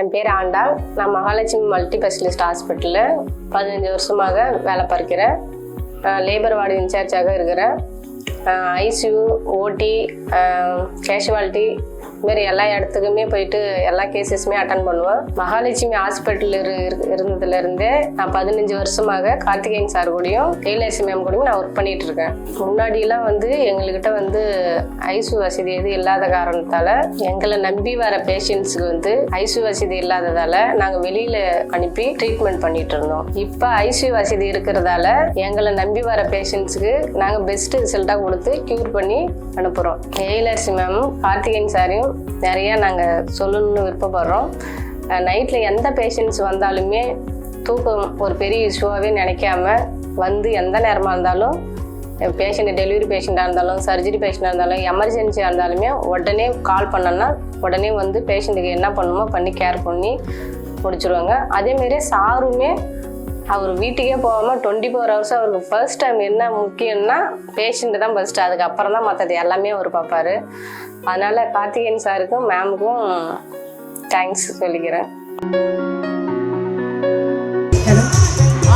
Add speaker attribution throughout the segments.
Speaker 1: என் பேர் ஆண்டா. நான் Mahalakshmi multi specialist ஹாஸ்பிட்டலில் பதினஞ்சு வருஷமாக வேலை பார்க்கிறேன். லேபர் வார்டு இன்சார்ஜாக இருக்கிறேன். ஐசியூ ஓடி கேஷுவாலிட்டி இதுமாரி எல்லா இடத்துக்குமே போயிட்டு எல்லா கேசஸுமே அட்டன் பண்ணுவேன். மகாலட்சுமி ஹாஸ்பிட்டல் இரு இரு- இருந்ததுலேருந்தே நான் பதினஞ்சு வருஷமாக கார்த்திகேயன் சார் கூடயும் கைலாசி மேம் கூடயும் நான் ஒர்க் பண்ணிட்டு இருக்கேன் முன்னாடியெல்லாம் வந்து எங்கள்கிட்ட வந்து ஐசு வசதி எதுவும் இல்லாத காரணத்தால் எங்களை நம்பி வர பேஷண்ட்ஸுக்கு வந்து ஐசு வசதி இல்லாததால் நாங்கள் வெளியில் அனுப்பி ட்ரீட்மெண்ட் பண்ணிட்டு இருந்தோம் இப்போ ஐசியூ வசதி இருக்கிறதால எங்களை நம்பி வர பேஷண்ட்ஸுக்கு நாங்கள் பெஸ்ட் ரிசல்ட்டாக கொடுத்து க்யூர் பண்ணி அனுப்புகிறோம் ஏலர்சி மேமும் கார்த்திகேயன் சாரையும் நிறையா நாங்கள் சொல்லணும்னு விருப்பப்படுறோம். நைட்டில் எந்த பேஷண்ட்ஸ் வந்தாலுமே தூக்கம் ஒரு பெரிய இஷ்யூவாகவே நினைக்காம வந்து எந்த நேரமாக இருந்தாலும் பேஷண்ட் டெலிவரி பேஷண்ட்டாக இருந்தாலும் சர்ஜரி பேஷண்ட்டாக இருந்தாலும் எமர்ஜென்சியாக இருந்தாலுமே உடனே கால் பண்ணோன்னா உடனே வந்து பேஷண்ட்டுக்கு என்ன பண்ணுமோ பண்ணி கேர் பண்ணி முடிச்சிருவாங்க. அதேமாரி சாருமே அவர் வீட்டுக்கே போகாமல் டுவெண்ட்டி ஃபோர் ஹவர்ஸ் அவருக்கு ஃபர்ஸ்ட் டைம் என்ன முக்கியம்னா பேஷண்ட்டு தான் ஃபஸ்ட்டு அதுக்கப்புறம் தான் மற்றது எல்லாமே அவர் பார்ப்பாரு. அதனால் கார்த்திகேயன் சாருக்கும் மேமுக்கும் தேங்க்ஸ் சொல்லிக்கிறேன்.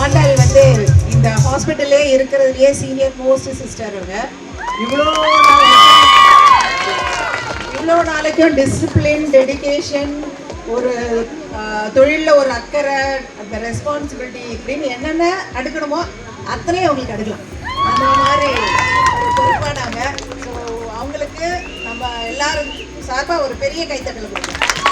Speaker 2: ஆண்டாள் வந்து இந்த ஹாஸ்பிட்டல்லே இருக்கிறதுலயே சீனியர் மோஸ்ட் சிஸ்டர் அவங்க. இவ்வளோ இவ்வளோ நாளைக்கும் டிசிப்ளின் டெடிகேஷன் ஒரு தொழிலில் ஒரு அக்கறை அந்த ரெஸ்பான்சிபிலிட்டி இப்படின்னு என்னென்ன அடுக்கணுமோ அத்தனையும் அவங்களுக்கு அடுக்கலாம். பொறுப்பானாங்க நம்ம எல்லாரும் சார்பாக ஒரு பெரிய கைத்தட்டல் கொடுக்குறோம்